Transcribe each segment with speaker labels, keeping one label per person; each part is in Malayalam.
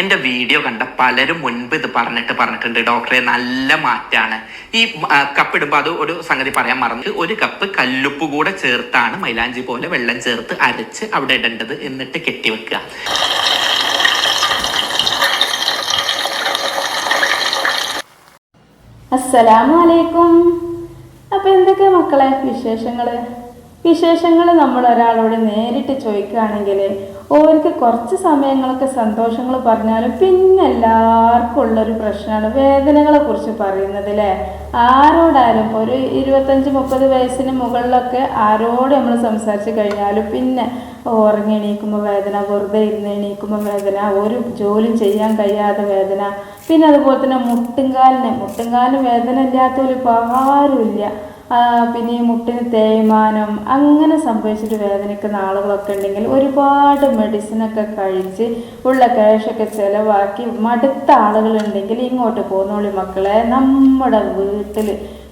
Speaker 1: എന്റെ വീഡിയോ കണ്ട പലരും മുൻപ് ഇത് പറഞ്ഞിട്ട് പറഞ്ഞിട്ടുണ്ട്. ഡോക്ടറെ നല്ല മാറ്റാണ്. ഈ കപ്പ് ഇടുമ്പോൾ അത് ഒരു സംഗതി പറയാൻ മറന്നു. ഒരു കപ്പ് കല്ലുപ്പ് കൂടെ ചേർത്താണ് മൈലാഞ്ചി പോലെ വെള്ളം ചേർത്ത് അരച്ച് അവിടെ ഇടേണ്ടത് എന്നിട്ട് കെട്ടിവെക്കുക
Speaker 2: അസ്സലാമു അലൈക്കും അപ്പോൾ എന്തൊക്കെ മക്കളെ വിശേഷങ്ങൾ വിശേഷങ്ങൾ നമ്മൾ ഒരാളോട് നേരിട്ട് ചോദിക്കുകയാണെങ്കിൽ ഓർക്ക് കുറച്ച് സമയങ്ങളൊക്കെ സന്തോഷങ്ങൾ പറഞ്ഞാലും പിന്നെ എല്ലാവർക്കും ഉള്ളൊരു പ്രശ്നമാണ് വേദനകളെ കുറിച്ച് പറയുന്നത് അല്ലേ ആരോടായാലും ഒരു ഇരുപത്തഞ്ച് മുപ്പത് വയസ്സിന് മുകളിലൊക്കെ ആരോട് നമ്മൾ സംസാരിച്ച് കഴിഞ്ഞാലും പിന്നെ ഉറങ്ങി എണീക്കുമ്പോൾ വേദന വെറുതെ ഇരുന്ന് എണീക്കുമ്പോൾ വേദന ഒരു ജോലി ചെയ്യാൻ കഴിയാതെ വേദന. പിന്നെ അതുപോലെ തന്നെ മുട്ടുംകാലിന് മുട്ടുംകാലിന് വേദന ഇല്ലാത്തവരിപ്പോൾ ആരുമില്ല. പിന്നെ ഈ മുട്ടിന് തേയ്മാനം അങ്ങനെ സംഭവിച്ചിട്ട് വേദനിക്കുന്ന ആളുകളൊക്കെ ഉണ്ടെങ്കിൽ ഒരുപാട് മെഡിസിനൊക്കെ കഴിച്ച് ഉള്ള ക്യാഷൊക്കെ ചിലവാക്കി മടുത്ത ആളുകളുണ്ടെങ്കിൽ ഇങ്ങോട്ട് പോന്നോളി മക്കളെ. നമ്മുടെ വീട്ടിൽ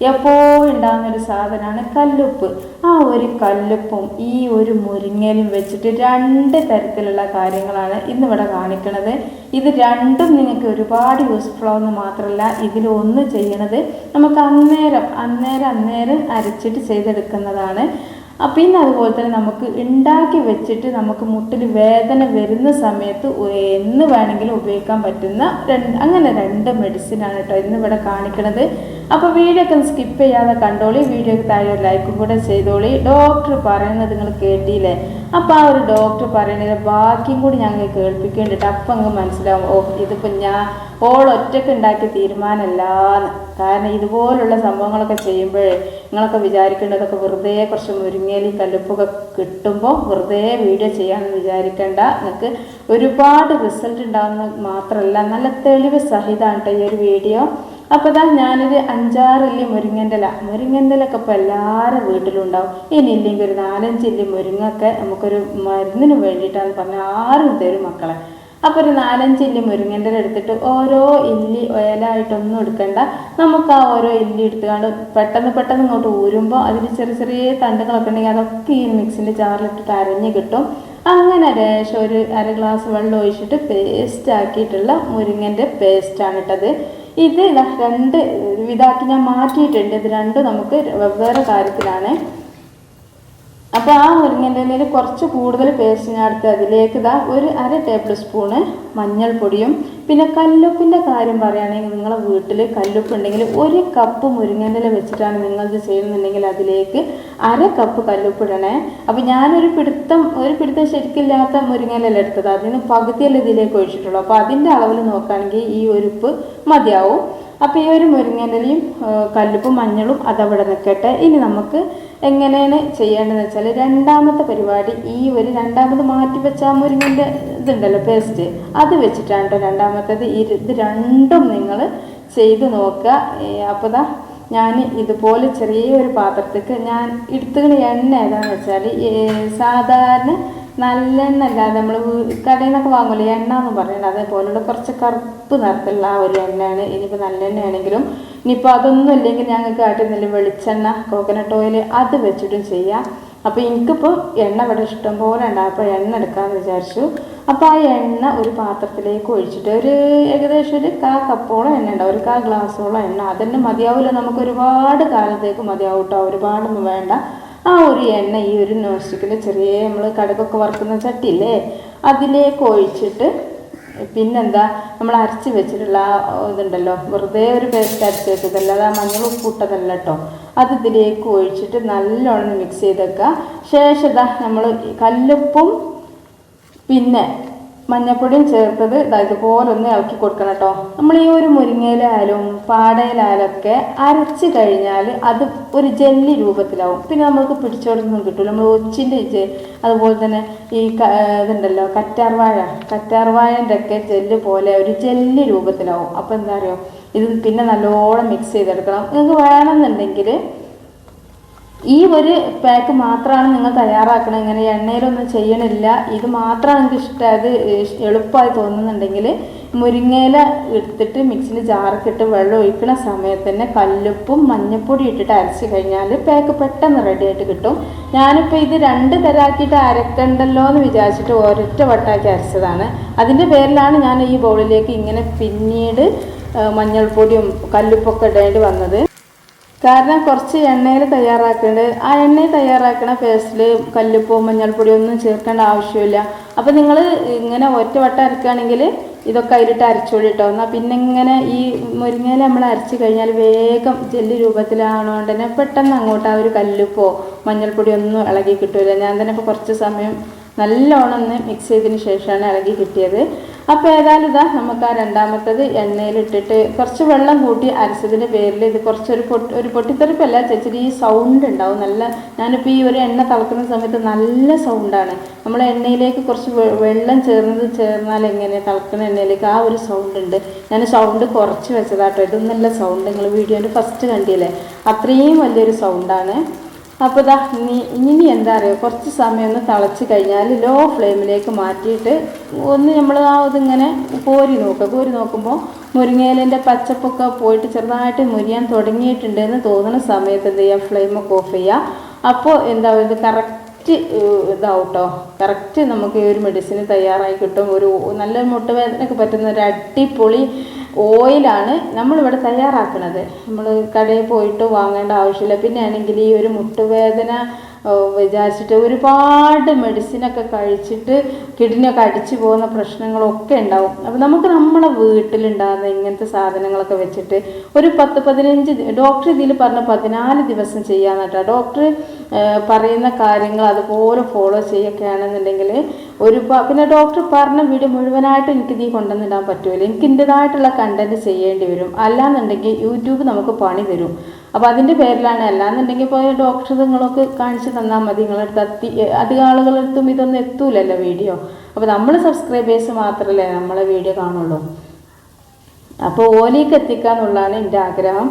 Speaker 2: എപ്പോഴും ഉണ്ടാകുന്ന ഒരു സാധനമാണ് കല്ലുപ്പ്. ആ ഒരു കല്ലുപ്പും ഈ ഒരു മുരിങ്ങലും വെച്ചിട്ട് രണ്ട് തരത്തിലുള്ള കാര്യങ്ങളാണ് ഇന്നിവിടെ കാണിക്കുന്നത് ഇത് രണ്ടും നിങ്ങൾക്ക് ഒരുപാട് യൂസ്ഫുൾ ആവുന്ന മാത്രമല്ല ഇതിൽ ഒന്ന് ചെയ്യണത് നമുക്ക് അന്നേരം അന്നേരം അന്നേരം അരച്ചിട്ട് ചെയ്തെടുക്കുന്നതാണ്. പിന്നെ അതുപോലെ തന്നെ നമുക്ക് ഉണ്ടാക്കി വെച്ചിട്ട് നമുക്ക് മുട്ടിൽ വേദന വരുന്ന സമയത്ത് എന്ന് വേണമെങ്കിലും ഉപയോഗിക്കാൻ പറ്റുന്ന രണ്ട് അങ്ങനെ രണ്ട് മെഡിസിനാണ് കേട്ടോ ഇന്ന് ഇവിടെ കാണിക്കണത്. അപ്പോൾ വീഡിയോ ഒക്കെ സ്കിപ്പ് ചെയ്യാതെ കണ്ടോളി. വീഡിയോക്ക് താഴെ ലൈക്കും കൂടെ ചെയ്തോളി. ഡോക്ടർ പറയുന്നത് നിങ്ങൾ കേട്ടില്ലേ? അപ്പോൾ ആ ഒരു ഡോക്ടർ പറയുന്നതിന്റെ ബാക്കിയും കൂടി ഞങ്ങൾ കേൾപ്പിക്കേണ്ടിട്ട് അപ്പം അങ്ങ് മനസ്സിലാവും. ഓ ഇതിപ്പോൾ ഞാൻ ഓൾ ഒറ്റയ്ക്ക് ഉണ്ടാക്കിയ തീരുമാനമല്ലാന്ന്. കാരണം ഇതുപോലുള്ള സംഭവങ്ങളൊക്കെ ചെയ്യുമ്പോൾ നിങ്ങളൊക്കെ വിചാരിക്കേണ്ടതൊക്കെ വെറുതെ കുറച്ച് മുരിങ്ങയിലും കല്ലുപ്പൊക്കെ കിട്ടുമ്പോൾ വെറുതെ വീഡിയോ ചെയ്യാമെന്ന് വിചാരിക്കേണ്ട. നിങ്ങൾക്ക് ഒരുപാട് റിസൾട്ട് ഉണ്ടാകുന്ന മാത്രമല്ല. നല്ല തെളിവ് സഹിതമാണ് കേട്ടോ ഈ ഒരു വീഡിയോ അപ്പോൾ ഇതാ ഞാനൊരു അഞ്ചാറില്ലി മുരിങ്ങന്റെല. മുരിങ്ങന്റെലൊക്കെ ഇപ്പോൾ എല്ലാവരുടെ വീട്ടിലും ഉണ്ടാവും ഇനി ഇല്ലെങ്കിൽ ഒരു നാലഞ്ച് ഇല്ലി മുരിങ്ങൊക്കെ നമുക്കൊരു മരുന്നിന് വേണ്ടിയിട്ടാന്ന് പറഞ്ഞാൽ ആരും തരും മക്കളെ. അപ്പോൾ ഒരു നാലഞ്ച് ഇല്ലി മുരിങ്ങന്റെ എടുത്തിട്ട് ഓരോ ഇല്ലി ഒയലായിട്ടൊന്നും എടുക്കണ്ട. നമുക്ക് ആ ഓരോ ഇല്ലി എടുത്തുകൊണ്ട് പെട്ടെന്ന് പെട്ടെന്ന് ഇങ്ങോട്ട് ഊരുമ്പോൾ അതിൽ ചെറിയ ചെറിയ തണ്ടുകളൊക്കെ ഉണ്ടെങ്കിൽ അതൊക്കെ ഈ മിക്സിന്റെ ജാറിലിട്ടിട്ട് അരഞ്ഞ് കിട്ടും. അങ്ങനെ ലേശം ഒരു അര ഗ്ലാസ് വെള്ളം ഒഴിച്ചിട്ട് പേസ്റ്റ് ആക്കിയിട്ടുള്ള മുരിങ്ങന്റെ പേസ്റ്റാണ് ഇട്ടത് ഇത് രണ്ട് ഇതാക്കി ഞാൻ മാറ്റിയിട്ടുണ്ട്. ഇത് രണ്ടും നമുക്ക് വെവ്വേറെ കാര്യത്തിലാണ്. അപ്പോൾ ആ മുരിങ്ങന്റെ ഇലയിൽ കുറച്ച് കൂടുതൽ പേസ്റ്റ് ഞാൻ എടുത്ത് അതിലേക്ക് ഇതാ ഒരു അര ടേബിൾ സ്പൂണ് മഞ്ഞൾപ്പൊടിയും പിന്നെ കല്ലുപ്പിന്റെ കാര്യം പറയുകയാണെങ്കിൽ നിങ്ങളുടെ വീട്ടിൽ കല്ലുപ്പ് ഉണ്ടെങ്കിൽ ഒരു കപ്പ് മുരിങ്ങന്റെ ഇല വെച്ചിട്ടാണ് നിങ്ങളിത് ചെയ്യുന്നുണ്ടെങ്കിൽ അതിലേക്ക് അര കപ്പ് കല്ലുപ്പ് ഇടണേ. അപ്പോൾ ഞാനൊരു പിടുത്തം ഒരു പിടുത്തം ശരിക്കില്ലാത്ത മുരിങ്ങനില എടുത്തത്. അതിന് പകുതിയല്ല ഇതിലേക്ക് ഒഴിച്ചിട്ടുള്ളൂ. അപ്പോൾ അതിന്റെ അളവിൽ നോക്കുകയാണെങ്കിൽ ഈ ഒരു ഉപ്പ് മതിയാവും. അപ്പോൾ ഈ ഒരു മുരിങ്ങയിലയും കല്ലുപ്പും മഞ്ഞളും അതവിടെ നിൽക്കട്ടെ ഇനി നമുക്ക് എങ്ങനെയാണ് ചെയ്യേണ്ടതെന്ന് വെച്ചാൽ രണ്ടാമത്തെ പരിപാടി ഈ ഒരു രണ്ടാമത് മാറ്റി വെച്ച ആ മുരിങ്ങന്റെ ഇതുണ്ടല്ലോ പേസ്റ്റ്. അത് വെച്ചിട്ടാണ് കേട്ടോ രണ്ടാമത്തേത്. ഇത് രണ്ടും നിങ്ങൾ ചെയ്ത് നോക്കുക. അപ്പോൾ ദാ ഞാൻ ഇതുപോലെ ചെറിയൊരു പാത്രത്തേക്ക് ഞാൻ എടുത്തുകളി എണ്ണ ഏതാണെന്ന് വെച്ചാൽ സാധാരണ നല്ലെണ്ണ അല്ലാതെ നമ്മൾ കടയിൽ നിന്നൊക്കെ വാങ്ങൂലേ എണ്ണ എന്ന് പറയുന്നത് അതേപോലുള്ള കുറച്ച് കറുപ്പ് നിറത്തിലുള്ള ആ ഒരു എണ്ണയാണ്. ഇനിയിപ്പോൾ നല്ലെണ്ണ ആണെങ്കിലും ഇനിയിപ്പോൾ അതൊന്നും ഇല്ലെങ്കിൽ ഞങ്ങൾക്ക് കാട്ടുന്നില്ല വെളിച്ചെണ്ണ കോക്കനട്ട് ഓയിൽ അത് വെച്ചിട്ടും ചെയ്യാം. അപ്പോൾ എനിക്കിപ്പോൾ എണ്ണ ഇവിടെ ഇഷ്ടം പോലെ ഉണ്ട്. അപ്പോൾ എണ്ണ എടുക്കാമെന്ന് വിചാരിച്ചു. അപ്പോൾ ആ എണ്ണ ഒരു പാത്രത്തിലേക്ക് ഒഴിച്ചിട്ട് ഒരു ഏകദേശം ഒരു കാ കപ്പോളം എണ്ണ ഉണ്ടാവും ഒരു കാ ഗ്ലാസ്സോളം എണ്ണ. അതന്നെ മതിയാവില്ല നമുക്ക് ഒരുപാട് കാലത്തേക്ക് മതിയാവും കേട്ടോ ഒരുപാടൊന്നും വേണ്ട. ആ ഒരു എണ്ണ ഈ ഒരു നോൺ സ്റ്റിക്കിന്റെ ചെറിയ നമ്മൾ കടുകൊക്കെ വറുക്കുന്ന ചട്ടിയില്ലേ അതിലേക്ക് ഒഴിച്ചിട്ട് പിന്നെന്താ നമ്മൾ അരച്ച് വെച്ചിട്ടുള്ള ഇതുണ്ടല്ലോ വെറുതെ ഒരു പേസ്റ്റ് അരച്ച് വെച്ചതല്ല അത് ആ മഞ്ഞൾ ഉപ്പിട്ടതല്ല കേട്ടോ അത് ഇതിലേക്ക് ഒഴിച്ചിട്ട് നല്ലോണം മിക്സ് ചെയ്തേക്കുക ശേഷം നമ്മൾ കല്ലുപ്പും പിന്നെ മഞ്ഞപ്പൊടിയും ചേർത്തത് ഇതാ ഇതുപോലെ ഒന്ന് ഇളക്കി കൊടുക്കണം കേട്ടോ നമ്മൾ ഈ ഒരു മുരിങ്ങയിലായാലും പാടയിലായാലും ഒക്കെ അരച്ച് കഴിഞ്ഞാൽ അത് ഒരു ജെല്ലി രൂപത്തിലാവും. പിന്നെ നമുക്ക് പിടിച്ചോടൊന്നും കിട്ടില്ല നമ്മൾ ഒച്ചിന്റെ അതുപോലെ തന്നെ ഈ ഇതുണ്ടല്ലോ കറ്റാർവാഴ കറ്റാർവാഴന്റെ ഒക്കെ ജെല്ല് പോലെ ഒരു ജെല്ലി രൂപത്തിലാവും. അപ്പോൾ എന്താ പറയുക ഇത് പിന്നെ നല്ലോണം മിക്സ് ചെയ്തെടുക്കണം. നിങ്ങൾക്ക് വേണമെന്നുണ്ടെങ്കിൽ ഈ ഒരു പാക്ക് മാത്രമാണ് നിങ്ങൾ തയ്യാറാക്കണം. ഇങ്ങനെ എണ്ണയിലൊന്നും ചെയ്യണില്ല. ഇത് മാത്രമാണ് നിങ്ങൾക്ക് ഇഷ്ടമായത് എളുപ്പമായി തോന്നുന്നുണ്ടെങ്കിൽ മുരിങ്ങയില എടുത്തിട്ട് മിക്സിന്റെ ജാറക്കിട്ട് വെള്ളം ഒഴിക്കുന്ന സമയത്ത് തന്നെ കല്ലുപ്പും മഞ്ഞപ്പൊടി ഇട്ടിട്ട് അരച്ച് കഴിഞ്ഞാൽ പാക്ക് പെട്ടെന്ന് റെഡി ആയിട്ട് കിട്ടും. ഞാനിപ്പോൾ ഇത് രണ്ട് തരാക്കിയിട്ട് അരക്കണ്ടല്ലോ എന്ന് വിചാരിച്ചിട്ട് ഒരൊറ്റ വട്ടാക്കി അരച്ചതാണ്. അതിന്റെ പേരിലാണ് ഞാൻ ഈ ബൗളിലേക്ക് ഇങ്ങനെ പിന്നീട് മഞ്ഞൾപ്പൊടിയും കല്ലുപ്പൊക്കെ ഇടേണ്ടി വന്നത്. കാരണം കുറച്ച് എണ്ണയിൽ തയ്യാറാക്കേണ്ടത് ആ എണ്ണയിൽ തയ്യാറാക്കുന്ന പേസ്റ്റിൽ കല്ലുപ്പോ മഞ്ഞൾപ്പൊടി ഒന്നും ചേർക്കേണ്ട ആവശ്യമില്ല. അപ്പോൾ നിങ്ങൾ ഇങ്ങനെ ഒറ്റ വട്ടം അരക്കുകയാണെങ്കിൽ ഇതൊക്കെ അതിലിട്ട് അരച്ചോളി കേട്ടോ എന്നാൽ പിന്നെ ഇങ്ങനെ ഈ മുരിങ്ങയില നമ്മൾ അരച്ച് കഴിഞ്ഞാൽ വേഗം ജെല്ലി രൂപത്തിലാണോണ്ട് തന്നെ പെട്ടെന്ന് അങ്ങോട്ട് ആ ഒരു കല്ലുപ്പോ മഞ്ഞൾപ്പൊടി ഒന്നും ഇളകി കിട്ടില്ല ഞാൻ തന്നെ ഇപ്പോൾ കുറച്ച് സമയം നല്ലോണം ഒന്ന് മിക്സ് ചെയ്തതിന് ശേഷമാണ് ഇളകി കിട്ടിയത്. അപ്പോൾ ഏതായാലും ഇതാ നമുക്ക് ആ രണ്ടാമത്തത് എണ്ണയിലിട്ടിട്ട് കുറച്ച് വെള്ളം കൂട്ടി അരച്ചതിന്റെ പേരിൽ ഇത് കുറച്ചൊരു പൊട്ടി ഒരു പൊട്ടിത്തെറിപ്പല്ല ചേച്ചിരി ഈ സൗണ്ട് ഉണ്ടാവും. നല്ല ഞാനിപ്പോൾ ഈ ഒരു എണ്ണ തളക്കുന്ന സമയത്ത് നല്ല സൗണ്ടാണ് നമ്മൾ എണ്ണയിലേക്ക് കുറച്ച് വെള്ളം ചേർന്നത് ചേർന്നാൽ എങ്ങനെ തിളക്കുന്ന എണ്ണയിലേക്ക് ആ ഒരു സൗണ്ട് ഉണ്ട്. ഞാൻ സൗണ്ട് കുറച്ച് വെച്ചതാട്ടോ. നല്ല സൗണ്ട് നിങ്ങൾ വീഡിയോന്റെ ഫസ്റ്റ് കണ്ടില്ലേ? അത്രയും വലിയൊരു സൗണ്ടാണ് അപ്പോൾ ഇതാ ഇനി എന്താ അറിയുക കുറച്ച് സമയം ഒന്ന് തിളച്ച് കഴിഞ്ഞാൽ ലോ ഫ്ലെയിമിലേക്ക് മാറ്റിയിട്ട് ഒന്ന് നമ്മൾ ആ ഇതിങ്ങനെ കോരി നോക്കുക കോരി നോക്കുമ്പോൾ മുരിങ്ങയിലിന്റെ പച്ചപ്പൊക്കെ പോയിട്ട് ചെറുതായിട്ട് മുരിയാൻ തുടങ്ങിയിട്ടുണ്ട് എന്ന് തോന്നുന്ന സമയത്ത് എന്ത് ചെയ്യുക ഫ്ലെയിമൊക്കെ ഓഫ് ചെയ്യുക അപ്പോൾ എന്താ ഇത് കറക്റ്റ് ഇതാവും കേട്ടോ കറക്റ്റ് നമുക്ക് ഈ ഒരു മെഡിസിൻ തയ്യാറായി കിട്ടും. ഒരു നല്ലൊരു മുട്ടുവേദനയ്ക്ക് പറ്റുന്ന ഒരു അടിപൊളി ഓയിലാണ് നമ്മളിവിടെ തയ്യാറാക്കുന്നത്. നമ്മൾ കടയിൽ പോയിട്ട് വാങ്ങേണ്ട ആവശ്യമില്ല. പിന്നെ ആണെങ്കിൽ ഈ ഒരു മുട്ടുവേദന വിചാരിച്ചിട്ട് ഒരുപാട് മെഡിസിനൊക്കെ കഴിച്ചിട്ട് കിഡ്നിയൊക്കെ അടിച്ചു പോകുന്ന പ്രശ്നങ്ങളൊക്കെ ഉണ്ടാവും. അപ്പോൾ നമുക്ക് നമ്മളെ വീട്ടിലുണ്ടാകുന്ന ഇങ്ങനത്തെ സാധനങ്ങളൊക്കെ വെച്ചിട്ട് ഒരു പത്ത് പതിനഞ്ച് ഡോക്ടർ ഇതിൽ പറഞ്ഞ പതിനാല് ദിവസം ചെയ്യാന്ന് ഡോക്ടർ പറയുന്ന കാര്യങ്ങൾ അതുപോലെ ഫോളോ ചെയ്യൊക്കെയാണെന്നുണ്ടെങ്കിൽ ഒരു പിന്നെ ഡോക്ടർ പറഞ്ഞ വീഡിയോ മുഴുവനായിട്ട് എനിക്ക് നീ കൊണ്ടുവന്നിടാൻ പറ്റൂല. എനിക്ക് എന്റെതായിട്ടുള്ള കണ്ടന്റ് ചെയ്യേണ്ടി വരും. അല്ലാന്നുണ്ടെങ്കിൽ യൂട്യൂബ് നമുക്ക് പണി തരും. അപ്പോൾ അതിന്റെ പേരിലാണ്. അല്ലാന്നുണ്ടെങ്കിൽ ഇപ്പോൾ ഡോക്ടർ നിങ്ങളൊക്കെ കാണിച്ചു തന്നാൽ മതി. നിങ്ങളടുത്ത് എത്തി അധികം ആളുകളടുത്തും ഇതൊന്നും എത്തൂലല്ലോ വീഡിയോ. അപ്പോൾ നമ്മൾ സബ്സ്ക്രൈബേഴ്സ് മാത്രമല്ലേ നമ്മളെ വീഡിയോ കാണുള്ളൂ. അപ്പോൾ ഓലിക്ക് എത്തിക്കുക എന്നുള്ളതാണ് എന്റെ ആഗ്രഹം.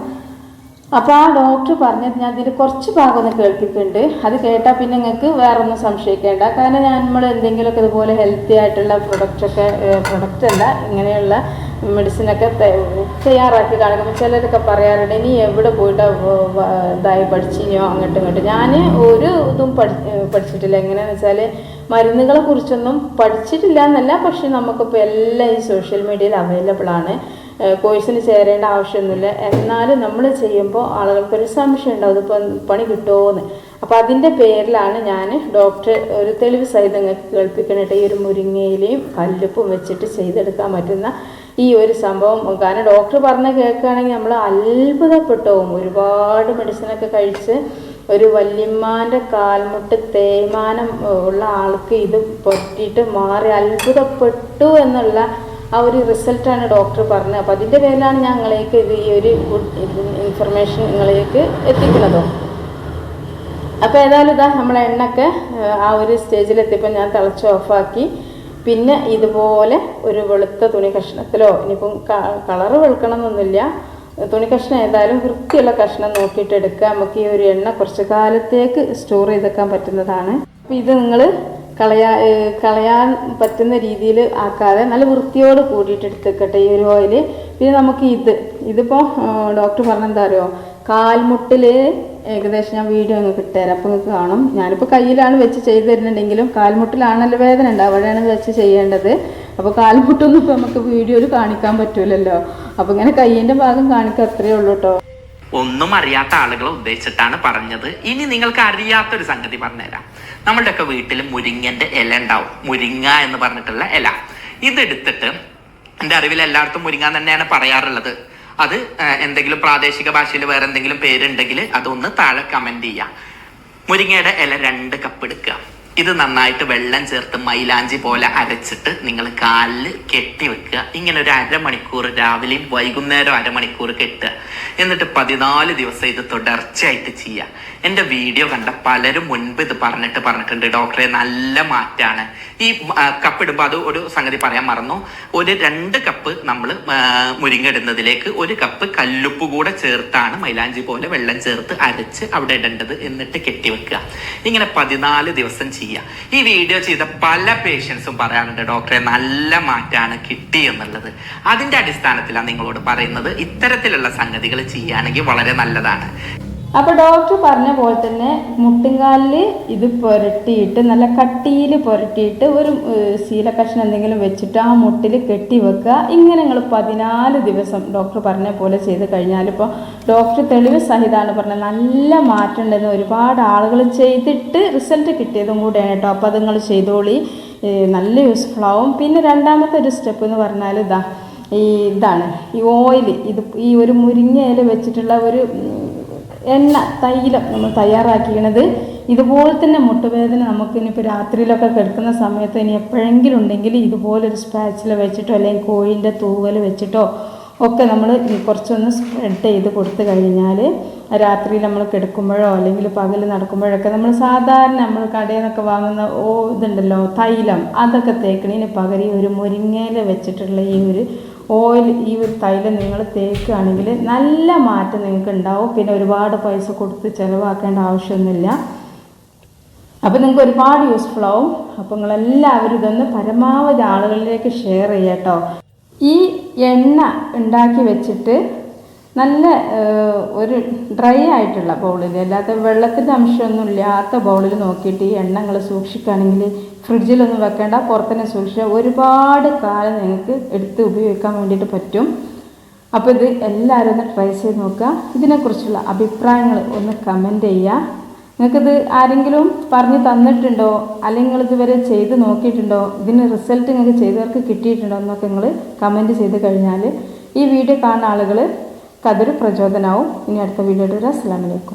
Speaker 2: അപ്പോൾ ആ ഡോക്ടർ പറഞ്ഞത് ഞാൻ ഇതിന് കുറച്ച് ഭാഗം ഒന്ന് കേൾപ്പിക്കുന്നുണ്ട്. അത് കേട്ടാൽ പിന്നെ നിങ്ങൾക്ക് വേറെ ഒന്നും സംശയിക്കേണ്ട. കാരണം ഞാൻ നമ്മൾ എന്തെങ്കിലുമൊക്കെ ഇതുപോലെ ഹെൽത്തി ആയിട്ടുള്ള പ്രൊഡക്റ്റൊക്കെ പ്രൊഡക്റ്റ് അല്ല ഇങ്ങനെയുള്ള മെഡിസിൻ ഒക്കെ തയ്യാറാക്കി കാണിക്കുമ്പോൾ ചിലരൊക്കെ പറയാറുണ്ട് ഇനി എവിടെ പോയിട്ട് ഇതായി പഠിച്ചിനിയോ അങ്ങോട്ടും ഇങ്ങോട്ടും. ഞാൻ ഒരു ഇതും പഠി പഠിച്ചിട്ടില്ല. എങ്ങനെയാണെന്ന് വെച്ചാൽ മരുന്നുകളെ കുറിച്ചൊന്നും പഠിച്ചിട്ടില്ല എന്നല്ല പക്ഷെ നമുക്കിപ്പോൾ എല്ലാം ഈ സോഷ്യൽ മീഡിയയിൽ അവൈലബിൾ ആണ്. കോഴ്സിന് ചേരേണ്ട ആവശ്യമൊന്നുമില്ല. എന്നാലും നമ്മൾ ചെയ്യുമ്പോൾ ആളുകൾക്കൊരു സംശയം ഉണ്ടാവും. ഇതിപ്പോൾ പണി കിട്ടുമോ എന്ന് അപ്പം അതിന്റെ പേരിലാണ് ഞാൻ ഡോക്ടർ ഒരു തെളിവ് സഹിതം കേൾപ്പിക്കണിട്ട് ഈ ഒരു മുരിങ്ങയിലയും കല്ലുപ്പും വെച്ചിട്ട് ചെയ്തെടുക്കാൻ പറ്റുന്ന ഈ ഒരു സംഭവം. കാരണം ഡോക്ടർ പറഞ്ഞ് കേൾക്കുകയാണെങ്കിൽ നമ്മൾ അത്ഭുതപ്പെട്ടു പോകും ഒരുപാട് മെഡിസിനൊക്കെ കഴിച്ച് ഒരു വല്യമ്മാന്റെ കാൽമുട്ട് തേയ്മാനം ഉള്ള ആൾക്ക് ഇത് പറ്റിയിട്ട് മാറി അത്ഭുതപ്പെട്ടു എന്നുള്ള ആ ഒരു റിസൾട്ടാണ് ഡോക്ടർ പറഞ്ഞത്. അപ്പോൾ അതിന്റെ പേരിലാണ് ഞാൻ നിങ്ങളേക്ക് ഇത് ഈ ഒരു ഗുഡ് ഇൻഫർമേഷൻ നിങ്ങളേക്ക് എത്തിക്കുന്നതോ. അപ്പോൾ ഏതായാലും ഇതാ നമ്മളെ എണ്ണൊക്കെ ആ ഒരു സ്റ്റേജിലെത്തിയപ്പോൾ ഞാൻ തിളച്ച് ഓഫാക്കി. പിന്നെ ഇതുപോലെ ഒരു വെളുത്ത തുണി കഷ്ണത്തിലോ ഇനിയിപ്പം കളറ് വെളുക്കണം എന്നൊന്നുമില്ല തുണി കഷ്ണം ഏതായാലും വൃത്തിയുള്ള കഷ്ണം നോക്കിയിട്ട് എടുക്കുക. നമുക്ക് ഈ ഒരു എണ്ണ കുറച്ച് കാലത്തേക്ക് സ്റ്റോർ ചെയ്തെക്കാൻ പറ്റുന്നതാണ്. അപ്പോൾ ഇത് നിങ്ങൾ കളയാ കളയാൻ പറ്റുന്ന രീതിയിൽ ആക്കാതെ നല്ല വൃത്തിയോട് കൂടിയിട്ട് എടുത്തേക്കട്ടെ ഈ ഒരു ഓയിൽ പിന്നെ നമുക്ക് ഇത് ഇതിപ്പോൾ ഡോക്ടർ പറഞ്ഞെന്താ അറിയോ? കാൽമുട്ടിൽ ഏകദേശം ഞാൻ വീഡിയോ അങ്ങ് കിട്ടുതരാം. അപ്പോൾ നിങ്ങൾക്ക് കാണും. ഞാനിപ്പോൾ കയ്യിലാണ് വെച്ച് ചെയ്ത് തരുന്നുണ്ടെങ്കിലും കാൽമുട്ടിലാണല്ലോ വേദന ഉണ്ട്. അവിടെയാണ് വെച്ച് ചെയ്യേണ്ടത്. അപ്പോൾ കാൽമുട്ടൊന്നും ഇപ്പോൾ നമുക്ക് വീഡിയോയിൽ കാണിക്കാൻ പറ്റൂലല്ലോ. അപ്പോൾ ഇങ്ങനെ കയ്യിന്റെ ഭാഗം കാണിക്കുക അത്രയേ ഉള്ളൂ കേട്ടോ
Speaker 1: ഒന്നും അറിയാത്ത ആളുകളെ ഉദ്ദേശിച്ചിട്ടാണ് പറഞ്ഞത്. ഇനി നിങ്ങൾക്ക് അറിയാത്തൊരു സംഗതി പറഞ്ഞുതരാം. നമ്മളുടെയൊക്കെ വീട്ടിൽ മുരിങ്ങന്റെ ഇല ഉണ്ടാവും. മുരിങ്ങ എന്ന് പറഞ്ഞിട്ടുള്ള ഇല. ഇതെടുത്തിട്ട് എന്റെ അറിവിൽ എല്ലായിടത്തും മുരിങ്ങ തന്നെയാണ് പറയാറുള്ളത്. അത് എന്തെങ്കിലും പ്രാദേശിക ഭാഷയിൽ വേറെ എന്തെങ്കിലും പേരുണ്ടെങ്കിൽ അതൊന്ന് താഴെ കമന്റ് ചെയ്യാം. മുരിങ്ങയുടെ ഇല രണ്ട് കപ്പ് എടുക്കുക. ഇത് നന്നായിട്ട് വെള്ളം ചേർത്ത് മൈലാഞ്ചി പോലെ അരച്ചിട്ട് നിങ്ങൾ കാലിൽ കെട്ടി വെക്കുക. ഇങ്ങനെ ഒരു അരമണിക്കൂർ രാവിലെയും വൈകുന്നേരം അരമണിക്കൂർ കെട്ടുക. എന്നിട്ട് പതിനാല് ദിവസം ഇത് തുടർച്ചയായിട്ട് ചെയ്യുക. എന്റെ വീഡിയോ കണ്ട പലരും മുൻപ് ഇത് പറഞ്ഞിട്ട് പറഞ്ഞിട്ടുണ്ട്. ഡോക്ടറെ നല്ല മാറ്റാണ്. ഈ കപ്പ് ഇടുമ്പോൾ അത് ഒരു സംഗതി പറയാൻ മറന്നു. ഒരു രണ്ട് കപ്പ് നമ്മൾ മുരിങ്ങ ഇടുന്നതിലേക്ക് ഒരു കപ്പ് കല്ലുപ്പ് കൂടെ ചേർത്താണ് മൈലാഞ്ചി പോലെ വെള്ളം ചേർത്ത് അരച്ച് അവിടെ ഇടേണ്ടത് എന്നിട്ട് കെട്ടിവെക്കുക ഇങ്ങനെ പതിനാല് ദിവസം ചെയ്യുക. ഈ വീഡിയോ ചെയ്ത പല പേഷ്യൻസും പറയാറുണ്ട് ഡോക്ടറെ നല്ല മാറ്റാണ് കിട്ടി എന്നുള്ളത്. അതിന്റെ അടിസ്ഥാനത്തിലാണ് നിങ്ങളോട് പറയുന്നത്. ഇത്തരത്തിലുള്ള സംഗതികൾ ചെയ്യുകയാണെങ്കിൽ വളരെ നല്ലതാണ്.
Speaker 2: അപ്പോൾ ഡോക്ടർ പറഞ്ഞ പോലെ തന്നെ മുട്ടുംകാലിൽ ഇത് പുരട്ടിയിട്ട് നല്ല കട്ടിയിൽ പുരട്ടിയിട്ട് ഒരു ശീല കഷ്ണം എന്തെങ്കിലും വെച്ചിട്ട് ആ മുട്ടിൽ കെട്ടി വെക്കുക. ഇങ്ങനെ നിങ്ങൾ പതിനാല് ദിവസം ഡോക്ടർ പറഞ്ഞ പോലെ ചെയ്ത് കഴിഞ്ഞാൽ ഇപ്പോൾ ഡോക്ടർ തെളിവ് സഹിതമാണ് പറഞ്ഞത് നല്ല മാറ്റം ഉണ്ടെന്ന് ഒരുപാട് ആളുകൾ ചെയ്തിട്ട് റിസൾട്ട് കിട്ടിയതും കൂടെയാണ് കേട്ടോ. അപ്പോൾ അത് നിങ്ങൾ ചെയ്തോളി. നല്ല യൂസ്ഫുൾ ആവും. പിന്നെ രണ്ടാമത്തെ ഒരു സ്റ്റെപ്പ് എന്ന് പറഞ്ഞാൽ ഇതാ ഈ ഇതാണ് ഈ ഓയിൽ ഇത് ഈ ഒരു മുരിങ്ങയില വെച്ചിട്ടുള്ള ഒരു എണ്ണ തൈലം നമ്മൾ തയ്യാറാക്കിക്കണത്. ഇതുപോലെ തന്നെ മുട്ടുവേദന നമുക്ക് ഇനിയിപ്പോൾ രാത്രിയിലൊക്കെ കിടക്കുന്ന സമയത്ത് ഇനി എപ്പോഴെങ്കിലും ഉണ്ടെങ്കിൽ ഇതുപോലൊരു സ്പാച്ചിൽ വെച്ചിട്ടോ അല്ലെങ്കിൽ കോഴിന്റെ തൂവൽ വെച്ചിട്ടോ ഒക്കെ നമ്മൾ കുറച്ചൊന്ന് സ്പ്രെഡ് ചെയ്ത് കൊടുത്തു കഴിഞ്ഞാൽ രാത്രി നമ്മൾ കിടക്കുമ്പോഴോ അല്ലെങ്കിൽ പകൽ നടക്കുമ്പോഴൊക്കെ നമ്മൾ സാധാരണ നമ്മൾ കടയിൽ നിന്നൊക്കെ വാങ്ങുന്ന ഓ ഇതുണ്ടല്ലോ തൈലം അതൊക്കെ തേക്കണതിന് പകരം ഒരു മുരിങ്ങയില വെച്ചിട്ടുള്ള ഈ ഒരു ഓയിൽ ഈ ഒരു തൈലം നിങ്ങൾ തേക്കുകയാണെങ്കിൽ നല്ല മാറ്റം നിങ്ങൾക്ക് ഉണ്ടാവും. പിന്നെ ഒരുപാട് പൈസ കൊടുത്ത് ചിലവാക്കേണ്ട ആവശ്യമൊന്നുമില്ല. അപ്പോൾ നിങ്ങൾക്ക് ഒരുപാട് യൂസ്ഫുൾ ആവും. അപ്പോൾ നിങ്ങളെല്ലാവരും ഇതൊന്ന് പരമാവധി ആളുകളിലേക്ക് ഷെയർ ചെയ്യുക കേട്ടോ. ഈ എണ്ണ ഉണ്ടാക്കി വെച്ചിട്ട് നല്ല ഒരു ഡ്രൈ ആയിട്ടുള്ള ബൗളിൽ അല്ലാത്ത വെള്ളത്തിന്റെ അംശമൊന്നും ഇല്ലാത്ത ബൗളിൽ നോക്കിയിട്ട് ഈ എണ്ണ നിങ്ങൾ സൂക്ഷിക്കുകയാണെങ്കിൽ ഫ്രിഡ്ജിലൊന്നും വെക്കേണ്ട പുറത്തന്നെ സൂക്ഷിച്ചാൽ ഒരുപാട് കാലം നിങ്ങൾക്ക് എടുത്ത് ഉപയോഗിക്കാൻ വേണ്ടിയിട്ട് പറ്റും. അപ്പോൾ ഇത് എല്ലാവരും ഒന്ന് ട്രൈ ചെയ്ത് നോക്കുക. ഇതിനെക്കുറിച്ചുള്ള അഭിപ്രായങ്ങൾ ഒന്ന് കമന്റ് ചെയ്യുക. നിങ്ങൾക്കിത് ആരെങ്കിലും പറഞ്ഞു തന്നിട്ടുണ്ടോ? അല്ലെങ്കിൽ ഇതുവരെ ചെയ്ത് നോക്കിയിട്ടുണ്ടോ? ഇതിന് റിസൾട്ട് നിങ്ങൾക്ക് ചെയ്തവർക്ക് കിട്ടിയിട്ടുണ്ടോ എന്നൊക്കെ നിങ്ങൾ കമന്റ് ചെയ്ത് കഴിഞ്ഞാൽ ഈ വീഡിയോ കാണുന്ന ആളുകൾ അതൊരു പ്രചോദനമാവും. ഇനി അടുത്ത വീഡിയോ അസ്സാം വലൈക്കും